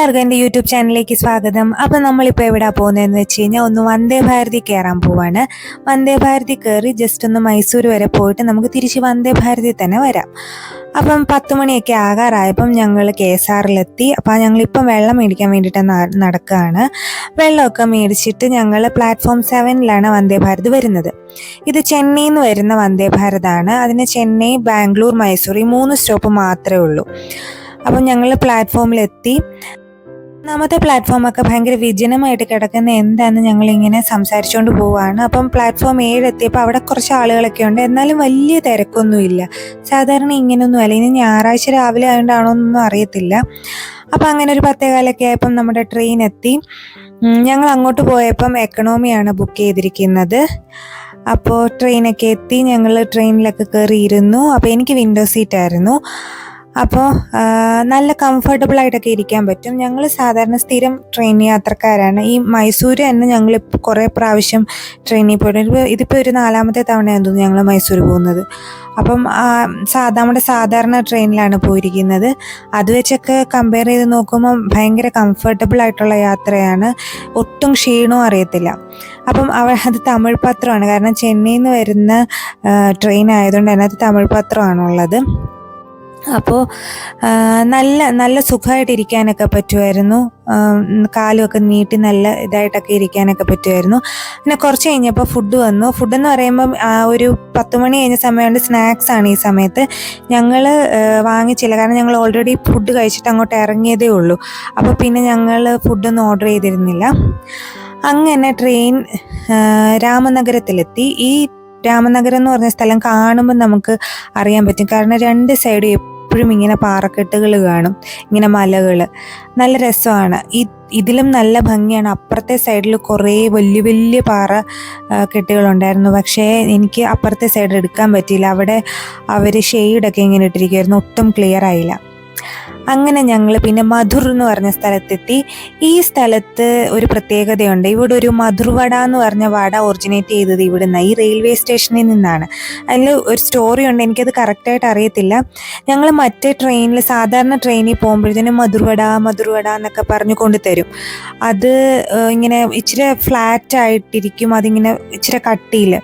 എല്ലാവർക്കും എന്റെ യൂട്യൂബ് ചാനലിലേക്ക് സ്വാഗതം. അപ്പം നമ്മളിപ്പോൾ എവിടെ പോകുന്നതെന്ന് വെച്ച് കഴിഞ്ഞാൽ ഒന്ന് വന്ദേ ഭാരതി കയറാൻ പോവാണ്. വന്ദേ ഭാരതി കയറി ജസ്റ്റ് ഒന്ന് മൈസൂർ വരെ പോയിട്ട് നമുക്ക് തിരിച്ച് വന്ദേ ഭാരതി തന്നെ വരാം. അപ്പം പത്ത് മണിയൊക്കെ ആകാറായപ്പം ഞങ്ങൾ കെ എസ് ആറിലെത്തി അപ്പം ഞങ്ങളിപ്പം വെള്ളം മേടിക്കാൻ വേണ്ടിയിട്ട് നടക്കുകയാണ്. വെള്ളമൊക്കെ മേടിച്ചിട്ട് ഞങ്ങൾ പ്ലാറ്റ്ഫോം സെവനിലാണ് വന്ദേ ഭാരത് വരുന്നത്. ഇത് ചെന്നൈയിൽ നിന്ന് വരുന്ന വന്ദേ ഭാരതാണ്. അതിന് ചെന്നൈ ബാംഗ്ലൂർ മൈസൂർ ഈ മൂന്ന് സ്റ്റോപ്പ് മാത്രമേ ഉള്ളൂ. അപ്പം ഞങ്ങൾ പ്ലാറ്റ്ഫോമിലെത്തി. ഒന്നാമത്തെ പ്ലാറ്റ്ഫോമൊക്കെ ഭയങ്കര വിജനമായിട്ട് കിടക്കുന്ന എന്താണെന്ന് ഞങ്ങളിങ്ങനെ സംസാരിച്ചുകൊണ്ട് പോവാണ്. അപ്പം പ്ലാറ്റ്ഫോം ഏഴ് എത്തിയപ്പോൾ അവിടെ കുറച്ച് ആളുകളൊക്കെ ഉണ്ട്. എന്നാലും വലിയ തിരക്കൊന്നുമില്ല. സാധാരണ ഇങ്ങനെയൊന്നും അല്ല. ഇനി ഞായറാഴ്ച രാവിലെ ആയതുകൊണ്ടാണോ എന്നൊന്നും അറിയത്തില്ല. അപ്പം അങ്ങനെ ഒരു പത്തേകാലൊക്കെ ആയപ്പം നമ്മുടെ ട്രെയിൻ എത്തി. ഞങ്ങൾ അങ്ങോട്ട് പോയപ്പം എക്കണോമിയാണ് ബുക്ക് ചെയ്തിരിക്കുന്നത്. അപ്പോൾ ട്രെയിനൊക്കെ എത്തി. ഞങ്ങൾ ട്രെയിനിലൊക്കെ കയറിയിരുന്നു അപ്പോൾ എനിക്ക് വിൻഡോ സീറ്റായിരുന്നു അപ്പോൾ നല്ല കംഫർട്ടബിൾ ആയിട്ടൊക്കെ ഇരിക്കാൻ പറ്റും. ഞങ്ങൾ സാധാരണ സ്ഥിരം ട്രെയിൻ യാത്രക്കാരാണ്. ഈ മൈസൂർ തന്നെ ഞങ്ങൾ കുറേ പ്രാവശ്യം ട്രെയിനിൽ പോയിട്ട് ഇപ്പോൾ ഇതിപ്പോൾ ഒരു നാലാമത്തെ തവണയാണ് തോന്നുന്നു ഞങ്ങൾ മൈസൂർ പോകുന്നത്. അപ്പം ആ, സാ നമ്മുടെ സാധാരണ ട്രെയിനിലാണ് പോയിരിക്കുന്നത്. അത് വെച്ചൊക്കെ കമ്പയർ ചെയ്ത് നോക്കുമ്പോൾ ഭയങ്കര കംഫർട്ടബിൾ ആയിട്ടുള്ള യാത്രയാണ്. ഒട്ടും ക്ഷീണവും അറിയത്തില്ല. അപ്പം അവ അത് തമിഴ് പത്രമാണ്. കാരണം ചെന്നൈയിൽ നിന്ന് വരുന്ന ട്രെയിൻ ആയതുകൊണ്ട് അതിനകത്ത് തമിഴ് പത്രമാണുള്ളത്. അപ്പോൾ നല്ല നല്ല സുഖമായിട്ട് ഇരിക്കാനൊക്കെ പറ്റുമായിരുന്നു കാലുമൊക്കെ നീട്ടി നല്ല ഇതായിട്ടൊക്കെ ഇരിക്കാനൊക്കെ പറ്റുമായിരുന്നു പിന്നെ കുറച്ച് കഴിഞ്ഞപ്പോൾ ഫുഡ് വന്നു. ഫുഡെന്ന് പറയുമ്പം ഒരു പത്ത് മണി കഴിഞ്ഞ സമയമുണ്ട് സ്നാക്സ് ആണ് ഈ സമയത്ത്. ഞങ്ങൾ വാങ്ങിച്ചില്ല. കാരണം ഞങ്ങൾ ഓൾറെഡി ഫുഡ് കഴിച്ചിട്ട് അങ്ങോട്ട് ഇറങ്ങിയതേ ഉള്ളൂ. അപ്പോൾ പിന്നെ ഞങ്ങൾ ഫുഡൊന്നും ഓർഡർ ചെയ്തിരുന്നില്ല. അങ്ങനെ ട്രെയിൻ രാമനഗരത്തിലെത്തി. ഈ രാമനഗരം എന്ന് പറഞ്ഞ സ്ഥലം കാണുമ്പോൾ നമുക്ക് അറിയാൻ പറ്റും. കാരണം രണ്ട് സൈഡും എപ്പോഴും ഇങ്ങനെ പാറക്കെട്ടുകൾ കാണും ഇങ്ങനെ മലകൾ നല്ല രസമാണ്. ഈ ഇതിലും നല്ല ഭംഗിയാണ്. അപ്പുറത്തെ സൈഡിൽ കുറേ വലിയ വലിയ പാറ കെട്ടുകളുണ്ടായിരുന്നു. പക്ഷേ എനിക്ക് അപ്പുറത്തെ സൈഡ് എടുക്കാൻ പറ്റിയില്ല. അവിടെ അവർ ഷെയ്ഡൊക്കെ ഇങ്ങനെ ഇട്ടിരിക്കുമായിരുന്നു ഒട്ടും ക്ലിയർ ആയില്ല. അങ്ങനെ ഞങ്ങൾ പിന്നെ മധുർ എന്ന് പറഞ്ഞ സ്ഥലത്തെത്തി. ഈ സ്ഥലത്ത് ഒരു പ്രത്യേകതയുണ്ട്. ഇവിടെ ഒരു മധുർവട എന്ന് പറഞ്ഞ വട ഒറിജിനേറ്റ് ചെയ്തത് ഇവിടുന്ന് ഈ റെയിൽവേ സ്റ്റേഷനിൽ നിന്നാണ്. അതിൽ ഒരു സ്റ്റോറി ഉണ്ട്. എനിക്കത് കറക്റ്റായിട്ട് അറിയത്തില്ല. ഞങ്ങൾ മറ്റേ ട്രെയിനിൽ സാധാരണ ട്രെയിനിൽ പോകുമ്പോഴത്തേനും മധുർവട മധുർവട എന്നൊക്കെ പറഞ്ഞു കൊണ്ടുതരും അത് ഇങ്ങനെ ഇച്ചിരി ഫ്ലാറ്റ് ആയിട്ടിരിക്കും. അതിങ്ങനെ ഇച്ചിരി കട്ടിയിൽ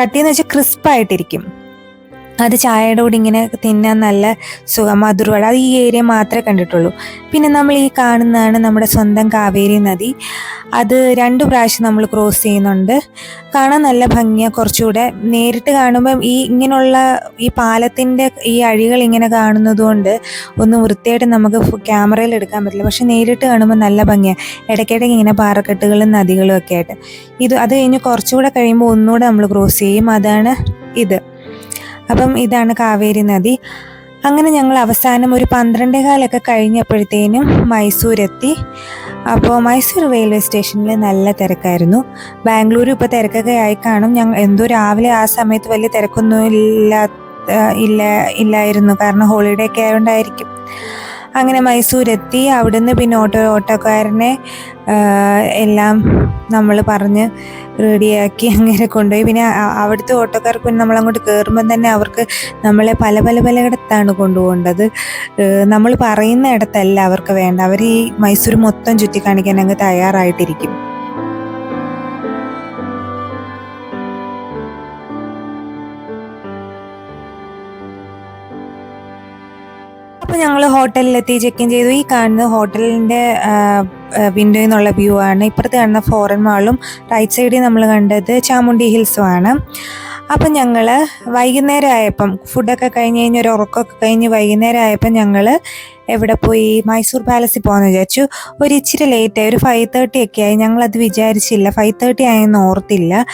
കട്ടിയെന്ന് വെച്ചാൽ ക്രിസ്പായിട്ടിരിക്കും അത് ചായയുടെ കൂടി ഇങ്ങനെ തിന്നാൻ നല്ല സുഖം അത് ഈ ഏരിയ മാത്രമേ കണ്ടിട്ടുള്ളൂ. പിന്നെ നമ്മൾ ഈ കാണുന്നതാണ് നമ്മുടെ സ്വന്തം കാവേരി നദി. അത് രണ്ട് പ്രാവശ്യം നമ്മൾ ക്രോസ് ചെയ്യുന്നുണ്ട്. കാണാൻ നല്ല ഭംഗിയാണ് കുറച്ചുകൂടെ നേരിട്ട് കാണുമ്പം ഈ ഇങ്ങനെയുള്ള ഈ പാലത്തിന്റെ ഈ അഴികൾ ഇങ്ങനെ കാണുന്നതുകൊണ്ട് ഒന്ന് വൃത്തിയായിട്ട് നമുക്ക് ക്യാമറയിൽ എടുക്കാൻ പറ്റില്ല. പക്ഷെ നേരിട്ട് കാണുമ്പോൾ നല്ല ഭംഗിയാണ് ഇടയ്ക്കിടയ്ക്ക് ഇങ്ങനെ പാറക്കെട്ടുകളും നദികളും ഒക്കെ ആയിട്ട്. ഇത് അത് കഴിഞ്ഞ് കുറച്ചുകൂടെ കഴിയുമ്പോൾ ഒന്നുകൂടെ നമ്മൾ ക്രോസ് ചെയ്യും. അതാണ് ഇത്. അപ്പം ഇതാണ് കാവേരി നദി. അങ്ങനെ ഞങ്ങൾ അവസാനം ഒരു പന്ത്രണ്ടേ കാലൊക്കെ കഴിഞ്ഞപ്പോഴത്തേനും മൈസൂരെത്തി. അപ്പോൾ മൈസൂർ റെയിൽവേ സ്റ്റേഷനിൽ നല്ല തിരക്കായിരുന്നു. ബാംഗ്ലൂർ ഇപ്പോൾ തിരക്കൊക്കെ ആയി കാണും. ഞങ്ങൾ എന്തോ രാവിലെ ആ സമയത്ത് വലിയ തിരക്കൊന്നും ഇല്ല ഇല്ല ഇല്ലായിരുന്നു. കാരണം ഹോളിഡേ ഒക്കെ ആയതുകൊണ്ടായിരിക്കും അങ്ങനെ മൈസൂരെത്തി അവിടുന്ന് പിന്നെ ഓട്ടോ ഓട്ടോക്കാരനെ എല്ലാം നമ്മൾ പറഞ്ഞ് റെഡിയാക്കി അങ്ങനെ കൊണ്ടുപോയി. പിന്നെ അവിടുത്തെ ഓട്ടോക്കാർക്ക് പിന്നെ നമ്മളങ്ങോട്ട് കയറുമ്പം തന്നെ അവർക്ക് നമ്മളെ പല പല പല പലയിടത്താണ് കൊണ്ടുപോകേണ്ടത്. നമ്മൾ പറയുന്ന ഇടത്തല്ല അവർക്ക് വേണ്ട. അവർ ഈ മൈസൂർ മൊത്തം ചുറ്റിക്കാണിക്കാൻ അങ്ങ് തയ്യാറായിട്ടിരിക്കും. അപ്പോൾ ഞങ്ങൾ ഹോട്ടലിലെത്തി ചെക്ക് ഇൻ ചെയ്തു. ഈ കാണുന്ന ഹോട്ടലിന്റെ വിൻഡോയിൽ നിന്നുള്ള വ്യൂ ആണ്. ഇപ്പുറത്ത് കാണുന്ന ഫോറൻ മാളും റൈറ്റ് സൈഡിൽ നമ്മൾ കണ്ടത് ചാമുണ്ടി ഹിൽസും ആണ്. അപ്പം ഞങ്ങൾ വൈകുന്നേരം ആയപ്പം ഫുഡൊക്കെ കഴിഞ്ഞ് കഴിഞ്ഞ് ഒരു ഉറക്കമൊക്കെ കഴിഞ്ഞ് വൈകുന്നേരം ആയപ്പം ഞങ്ങൾ എവിടെ പോയി? മൈസൂർ പാലസിൽ പോകാമെന്ന് വിചാരിച്ചു. ഒരു ഇച്ചിരി ലേറ്റായി ഒരു ഫൈവ് തേർട്ടി ഒക്കെ ആയി. ഞങ്ങളത് വിചാരിച്ചില്ല. ഫൈവ് തേർട്ടി ആയെന്ന് ഓർത്തില്ല.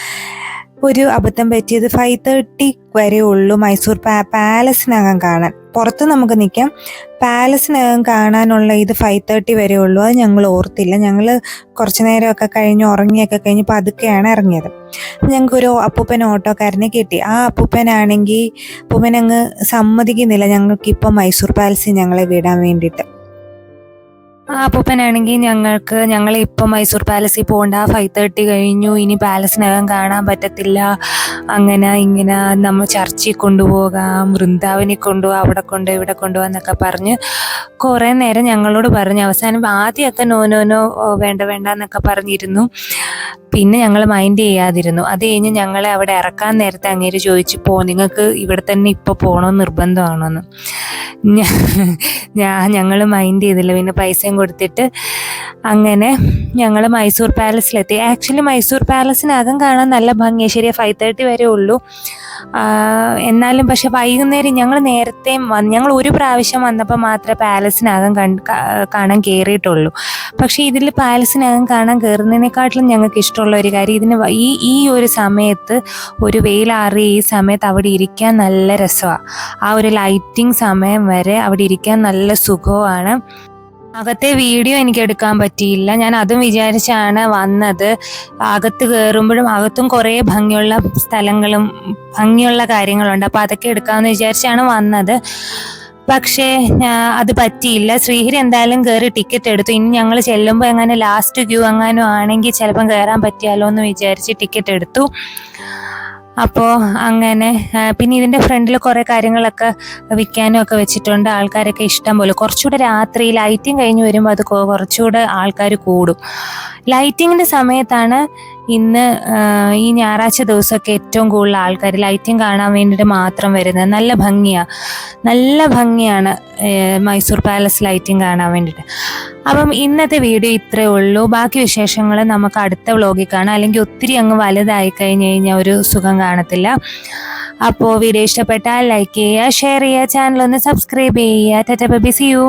ഒരു അബദ്ധം പറ്റിയത് ഫൈവ് തേർട്ടി വരെ ഉള്ളൂ മൈസൂർ പാലസിനകം കാണാൻ. പുറത്ത് നമുക്ക് നിൽക്കാം പാലസിനകം കാണാനുള്ള ഇത് ഫൈവ് തേർട്ടി വരെ ഉള്ളൂ. അത് ഞങ്ങൾ ഓർത്തില്ല. ഞങ്ങൾ കുറച്ച് നേരമൊക്കെ കഴിഞ്ഞ് ഉറങ്ങിയൊക്കെ കഴിഞ്ഞ് പതുക്കെയാണ് ഇറങ്ങിയത്. ഞങ്ങൾക്കൊരു അപ്പൂപ്പൻ ഓട്ടോക്കാരനെ കിട്ടി. ആ അപ്പൂപ്പനാണെങ്കിൽ അപ്പൂപ്പൻ അങ്ങ് സമ്മതിക്കുന്നില്ല ഞങ്ങൾക്കിപ്പോൾ മൈസൂർ പാലസിൽ ഞങ്ങളെ വിടാൻ വേണ്ടിയിട്ട്. ആ അപ്പൂപ്പനാണെങ്കിൽ ഞങ്ങൾക്ക് ഞങ്ങൾ ഇപ്പം മൈസൂർ പാലസിൽ പോകണ്ട. ഫൈവ് തേർട്ടി കഴിഞ്ഞു. ഇനി പാലസിനകം കാണാൻ പറ്റത്തില്ല. അങ്ങനെ ഇങ്ങനെ നമ്മൾ ചർച്ചിൽ കൊണ്ടുപോകാം വൃന്ദാവനിൽ കൊണ്ടുപോകാം അവിടെ കൊണ്ടു ഇവിടെ കൊണ്ടുപോകാം എന്നൊക്കെ പറഞ്ഞ് കുറേ നേരം ഞങ്ങളോട് പറഞ്ഞു. അവസാനം ആദ്യമൊക്കെ നോ നോ നോ വേണ്ട വേണ്ട എന്നൊക്കെ പറഞ്ഞിരുന്നു. പിന്നെ ഞങ്ങൾ മൈൻഡ് ചെയ്യാതിരുന്നു. അത് കഴിഞ്ഞ് ഞങ്ങളെ അവിടെ ഇറക്കാൻ നേരത്തെ അങ്ങേര് ചോദിച്ചു പോ നിങ്ങൾക്ക് ഇവിടെ തന്നെ ഇപ്പോൾ പോകണമെന്ന് നിർബന്ധമാണോന്ന്? ഞാൻ ഞങ്ങൾ മൈൻഡ് ചെയ്തില്ല. പിന്നെ പൈസയും കൊടുത്തിട്ട് അങ്ങനെ ഞങ്ങൾ മൈസൂർ പാലസിലെത്തി ആക്ച്വലി മൈസൂർ പാലസിനകം കാണാൻ നല്ല ഭംഗിയാണ് ശരിയാ ഫൈവ് തേർട്ടി വരെ ഉള്ളൂ. എന്നാലും പക്ഷെ വൈകുന്നേരം ഞങ്ങൾ നേരത്തെ ഞങ്ങൾ ഒരു പ്രാവശ്യം വന്നപ്പോൾ മാത്രമേ പാലസിനകം കാണാൻ കയറിയിട്ടുള്ളൂ. പക്ഷേ ഇതിൽ പാലസിനകം കാണാൻ കയറുന്നതിനെക്കാട്ടിലും ഞങ്ങൾക്ക് ഇഷ്ടമുള്ള ഒരു കാര്യം ഇതിന് ഈ ഈ ഒരു സമയത്ത് ഒരു വെയിലാറിയ ഈ സമയത്ത് അവിടെ ഇരിക്കാൻ നല്ല രസമാണ് ആ ഒരു ലൈറ്റിംഗ് സമയം വരെ അവിടെ ഇരിക്കാൻ നല്ല സുഖമാണ് അകത്തെ വീഡിയോ എനിക്ക് എടുക്കാൻ പറ്റിയില്ല. ഞാൻ അതും വിചാരിച്ചാണ് വന്നത്. അകത്ത് കയറുമ്പോഴും അകത്തും കുറേ ഭംഗിയുള്ള സ്ഥലങ്ങളും ഭംഗിയുള്ള കാര്യങ്ങളുണ്ട്. അപ്പോൾ അതൊക്കെ എടുക്കാമെന്ന് വിചാരിച്ചാണ് വന്നത്. പക്ഷേ അത് പറ്റിയില്ല. ശ്രീഹരി എന്തായാലും കയറി ടിക്കറ്റ് എടുത്തു. ഇനി ഞങ്ങൾ ചെല്ലുമ്പോൾ എങ്ങനെ ലാസ്റ്റ് ക്യൂ എങ്ങാനും ആണെങ്കിൽ ചിലപ്പം കയറാൻ പറ്റിയാലോ എന്ന് വിചാരിച്ച് ടിക്കറ്റ് എടുത്തു. അപ്പോൾ അങ്ങനെ പിന്നെ ഇതിന്റെ ഫ്രണ്ടിൽ കുറേ കാര്യങ്ങളൊക്കെ വിൽക്കാനും ഒക്കെ വെച്ചിട്ടുണ്ട്. ആൾക്കാരൊക്കെ ഇഷ്ടം പോലെ. കുറച്ചുകൂടെ രാത്രി ലൈറ്റിംഗ് കഴിഞ്ഞ് വരുമ്പോൾ അത് കുറച്ചുകൂടെ ആൾക്കാർ കൂടും. ലൈറ്റിങ്ങിന്റെ സമയത്താണ് ഇന്ന് ഈ ഞായറാഴ്ച ദിവസമൊക്കെ ഏറ്റവും കൂടുതൽ ആൾക്കാർ ലൈറ്റിംഗ് കാണാൻ വേണ്ടിയിട്ട് മാത്രം വരുന്നത്. നല്ല ഭംഗിയാണ് നല്ല ഭംഗിയാണ് മൈസൂർ പാലസ് ലൈറ്റിംഗ് കാണാൻ വേണ്ടിയിട്ട്. അപ്പം ഇന്നത്തെ വീഡിയോ ഇത്രയേ ഉള്ളൂ. ബാക്കി വിശേഷങ്ങൾ നമുക്ക് അടുത്ത വ്ളോഗിൽ കാണാം. അല്ലെങ്കിൽ ഒത്തിരി അങ്ങ് വലുതായി കഴിഞ്ഞ് കഴിഞ്ഞാൽ ഒരു സുഖം കാണത്തില്ല. അപ്പോൾ വീഡിയോ ഇഷ്ടപ്പെട്ടാൽ ലൈക്ക് ചെയ്യുക ഷെയർ ചെയ്യുക ചാനൽ ഒന്ന് സബ്സ്ക്രൈബ് ചെയ്യുക. Tata by C U